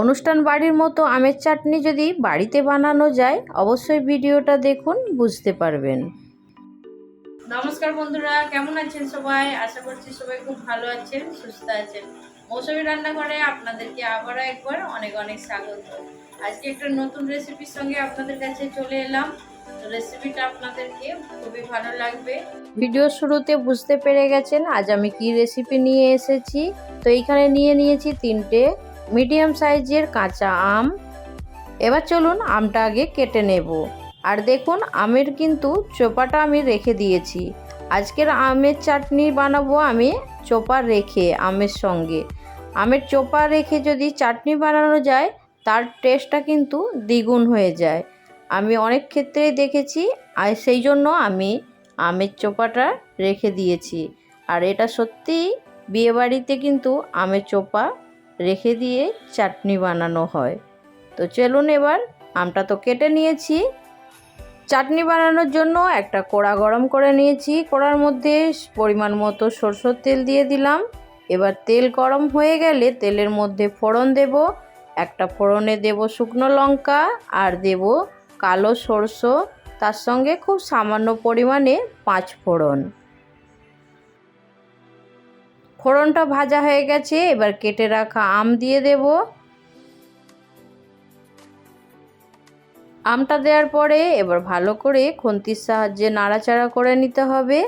অনুষ্ঠান বাড়ির মতো আমের চাটনি যদি বাড়িতে বানানো যায় অবশ্যই ভিডিওটা দেখুন বুঝতে পারবেন। নমস্কার বন্ধুরা কেমন আছেন সবাই? আশা করছি সবাই খুব ভালো আছেন সুস্থ আছেন। মৌসুমি রান্নাঘরে আপনাদেরকে আবারও একবার অনেক অনেক স্বাগত। আজকে একটা নতুন রেসিপির সঙ্গে আপনাদের কাছে চলে এলাম। তো রেসিপিটা আপনাদেরকে খুবই ভালো লাগবে। ভিডিও শুরুতে বুঝতে পেরে গেছেন আজ আমি কি রেসিপি নিয়ে এসেছি। তো এইখানে নিয়ে নিয়েছি তিনটে মিডিয়াম সাইজের কাঁচা আম। এবার চলুন আমটা আগে কেটে নেব। আর দেখুন, আমের কিন্তু চোপাটা আমি রেখে দিয়েছি। আজকের আমের চাটনি বানাবো আমি চোপা রেখে, আমের সঙ্গে। আমের চোপা রেখে যদি চাটনি বানানো যায়, তার টেস্টটা কিন্তু দ্বিগুণ হয়ে যায়। আমি অনেক ক্ষেত্রেই দেখেছি, আর সেই জন্য আমি আমের চোপাটা রেখে দিয়েছি। আর এটা সত্যিই বিয়েবাড়িতে কিন্তু আমের চোপা রেখে দিয়ে চাটনি বানানো হয়। তো চলুন এবার আমটা তো কেটে নিয়েছি। চাটনি বানানোর জন্য একটা কড়া গরম করে নিয়েছি। কড়ার মধ্যে পরিমাণ মতো সরষের তেল দিয়ে দিলাম। এবার তেল গরম হয়ে গেলে তেলের মধ্যে ফোড়ন দেব। একটা ফোড়নে দেব শুকনো লঙ্কা আর দেব কালো সরষো। তার সঙ্গে খুব সামান্য পরিমাণে পাঁচ ফোড়ন। ফোড়নটা ভাজা হয়ে গেছে, এবার কেটে রাখা আম দিয়ে দেব। আমটা দেওয়ার পরে এবার ভালো করে খুন্তির সাহায্যে নাড়াচাড়া করে নিতে হবে।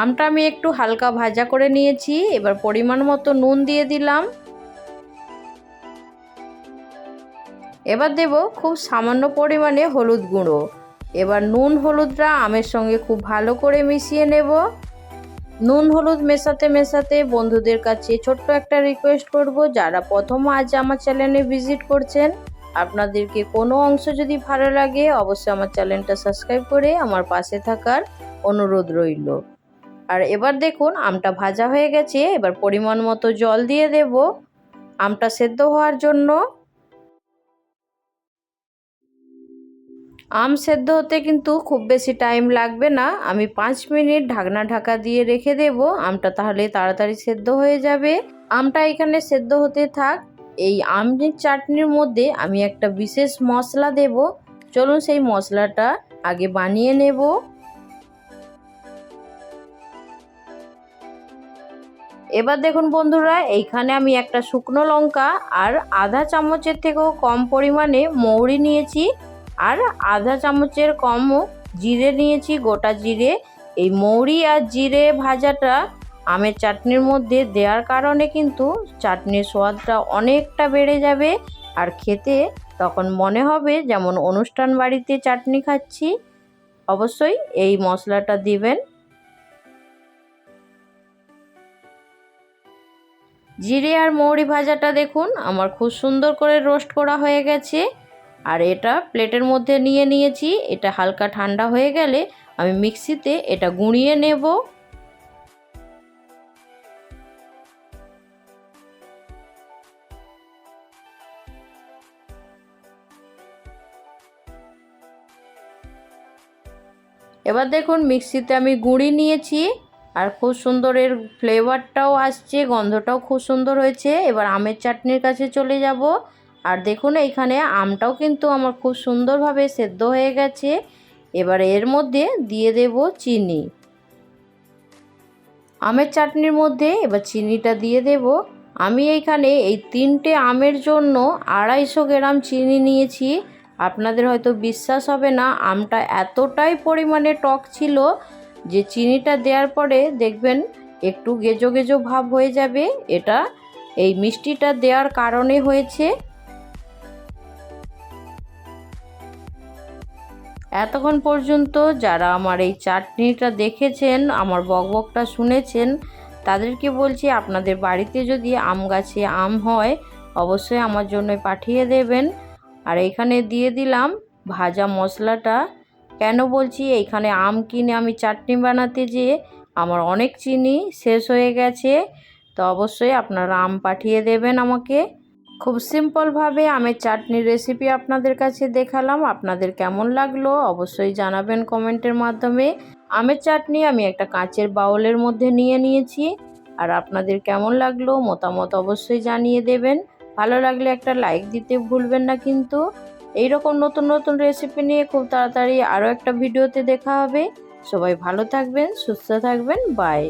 আমটা আমি একটু হালকা ভাজা করে নিয়েছি, এবার পরিমাণ মতো নুন দিয়ে দিলাম। এবার দেব খুব সামান্য পরিমাণে হলুদ গুঁড়ো। এবার নুন হলুদটা আমের সঙ্গে খুব ভালো করে মিশিয়ে নেব। নুন হলুদ মেশাতে মেশাতে বন্ধুদের কাছে ছোট্ট একটা রিকোয়েস্ট করব, যারা প্রথম আজ আমার চ্যানেলে ভিজিট করছেন, আপনাদেরকে কোনো অংশ যদি ভালো লাগে, অবশ্যই আমার চ্যানেলটা সাবস্ক্রাইব করে আমার পাশে থাকার অনুরোধ রইল। আর এবার দেখুন, আমটা ভাজা হয়ে গেছে, এবার পরিমাণ মতো জল দিয়ে দেব। আমটা সেদ্ধ হওয়ার জন্য আম সেদ্ধ হতে কিন্তু খুব বেশি টাইম লাগবে না। আমি পাঁচ মিনিট ঢাকনা ঢাকা দিয়ে রেখে দেব। আমটা তাহলে তাড়াতাড়ি সেদ্ধ হয়ে যাবে। আমটা এখানে সেদ্ধ হতে থাক। এই আমের চাটনির মধ্যে আমি একটা বিশেষ মশলা দেব। চলুন সেই মশলাটা আগে বানিয়ে নেব। এবার দেখুন বন্ধুরা, এইখানে আমি একটা শুকনো লঙ্কা আর আধা চামচের থেকেও কম পরিমাণে মৌরি নিয়েছি। আর আধা চামচের কমও জিরে নিয়েছি, গোটা জিরে। এই মৌরি আর জিরে ভাজাটা আমের চাটনির মধ্যে দেওয়ার কারণে কিন্তু চাটনির স্বাদটা অনেকটা বেড়ে যাবে। আর খেতে তখন মনে হবে যেমন অনুষ্ঠান বাড়িতে চাটনি খাচ্ছি, অবশ্যই এই মশলাটা দিবেন। জিরে আর মৌরি ভাজাটা দেখুন, আমার খুব সুন্দর করে রোস্ট করা হয়ে গেছে। আর এটা প্লেটের মধ্যে নিয়ে নিয়েছি, এটা হালকা ঠান্ডা হয়ে গেলে আমি মিক্সিতে এটা গুঁড়িয়ে নেব। এবার দেখুন মিক্সিতে আমি গুঁড়ি নিয়েছি, আর খুব সুন্দর এর ফ্লেভারটাও আসছে, গন্ধটাও খুব সুন্দর হয়েছে। এবার আমের চাটনির কাছে চলে যাব। আর দেখুন এইখানে আমটাও কিন্তু আমার খুব সুন্দরভাবে সেদ্ধ হয়ে গেছে। এবার এর মধ্যে দিয়ে দেব চিনি। আমের চাটনির মধ্যে এবার চিনিটা দিয়ে দেব। আমি এইখানে এই তিনটে আমের জন্য আড়াইশো গ্রাম চিনি নিয়েছি। আপনাদের হয়তো বিশ্বাস হবে না, আমটা এতটাই পরিমাণে টক ছিল যে চিনিটা দেওয়ার পরে দেখবেন একটু গেজো গেজো ভাব হয়ে যাবে। এটা এই মিষ্টিটা দেওয়ার কারণে হয়েছে। এতক্ষণ পর্যন্ত যারা আমার এই চাটনিটা দেখেছেন, আমার বকবকটা শুনেছেন, তাদেরকে বলছি আপনাদের বাড়িতে যদি আম গাছে আম হয়, অবশ্যই আমার জন্য পাঠিয়ে দেবেন। আর এখানে দিয়ে দিলাম ভাজা মশলাটা। কেন বলছি, এইখানে আম কিনে আমি চাটনি বানাতে যেয়ে আমার অনেক চিনি শেষ হয়ে গেছে। তো অবশ্যই আপনারা আম পাঠিয়ে দেবেন আমাকে। খুব সিম্পলভাবে আমের চাটনির রেসিপি আপনাদের কাছে দেখালাম। আপনাদের কেমন লাগল অবশ্যই জানাবেন কমেন্টের মাধ্যমে। আমের চাটনি আমি একটা কাঁচের বাউলের মধ্যে নিয়ে নিয়েছি। আর আপনাদের কেমন লাগল মতামত অবশ্যই জানিয়ে দেবেন। ভালো লাগলে একটা লাইক দিতে ভুলবেন না কিন্তু। এই রকম নতুন নতুন রেসিপি নিয়ে খুব তাড়াতাড়ি আরও একটা ভিডিওতে দেখা হবে। সবাই ভালো থাকবেন, সুস্থ থাকবেন, বাই।